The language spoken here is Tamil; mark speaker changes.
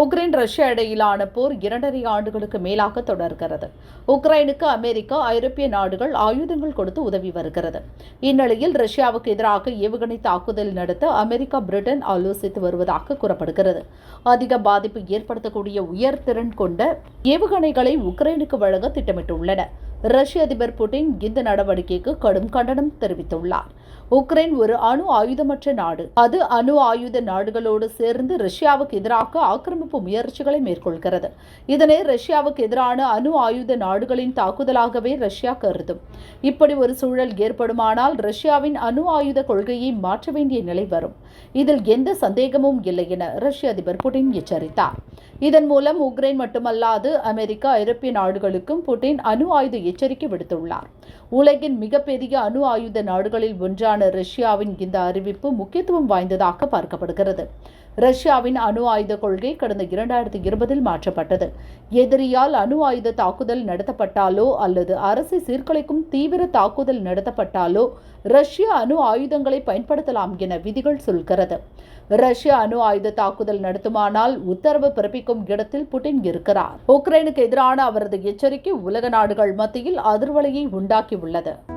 Speaker 1: உக்ரைன் ரஷ்யா இடையிலான போர் இரண்டரை ஆண்டுகளுக்கு மேலாக தொடர்கிறது. உக்ரைனுக்கு அமெரிக்கா ஐரோப்பிய நாடுகள் ஆயுதங்கள் கொடுத்து உதவி வருகிறது. இந்நிலையில் ரஷ்யாவுக்கு எதிராக ஏவுகணை தாக்குதல் நடத்த அமெரிக்கா பிரிட்டன் ஆலோசித்து வருவதாக கூறப்படுகிறது. அதிக பாதிப்பு ஏற்படுத்தக்கூடிய உயர் திறன் கொண்ட ஏவுகணைகளை உக்ரைனுக்கு வழங்க திட்டமிட்டுள்ளன. ரஷ்ய அதிபர் புட்டின் இந்த நடவடிக்கைக்கு கடும் கண்டனம் தெரிவித்துள்ளார். உக்ரைன் ஒரு அணு ஆயுதமற்ற நாடு. அது அணு ஆயுத நாடுகளோடு சேர்ந்து ரஷ்யாவுக்கு எதிராக ஆக்கிரமிப்பு முயற்சிகளை மேற்கொள்கிறது. இதனை ரஷ்யாவுக்கு எதிரான அணு ஆயுத நாடுகளின் தாக்குதலாகவே ரஷ்யா கருதும். இப்படி ஒரு சூழல் ஏற்படுமானால் ரஷ்யாவின் அணு ஆயுத கொள்கையை மாற்ற வேண்டிய நிலை வரும். இதில் எந்த சந்தேகமும் இல்லை என ரஷ்ய அதிபர் புட்டின் எச்சரித்தார். இதன் மூலம் உக்ரைன் மட்டுமல்லாது அமெரிக்கா ஐரோப்பிய நாடுகளுக்கும் புட்டின் அணு ஆயுத எச்சரிக்கை விடுத்துள்ளார். உலகின் மிகப்பெரிய அணு ஆயுத நாடுகளில் ஒன்றான ரஷ்யாவின் இந்த அறிவிப்பு முக்கியத்துவம் வாய்ந்ததாக பார்க்கப்படுகிறது. ரஷ்யாவின் அணு ஆயுத கொள்கை கடந்த இரண்டாயிரத்தி இருபதில் மாற்றப்பட்டது. எதிரியால் அணு ஆயுத தாக்குதல் நடத்தப்பட்டாலோ அல்லது அரசை சீர்குலைக்கும் தீவிர தாக்குதல் நடத்தப்பட்டாலோ ரஷ்ய அணு ஆயுதங்களை பயன்படுத்தலாம் என விதிகள் சொல்கிறது. ரஷ்ய அணு ஆயுத தாக்குதல் நடத்துமானால் உத்தரவு பிறப்பிக்கும் இடத்தில் புட்டின் இருக்கிறார். உக்ரைனுக்கு எதிரான அவரது எச்சரிக்கை உலக நாடுகள் மத்தியில் அதிர்வலையை உண்டாக்கியுள்ளது.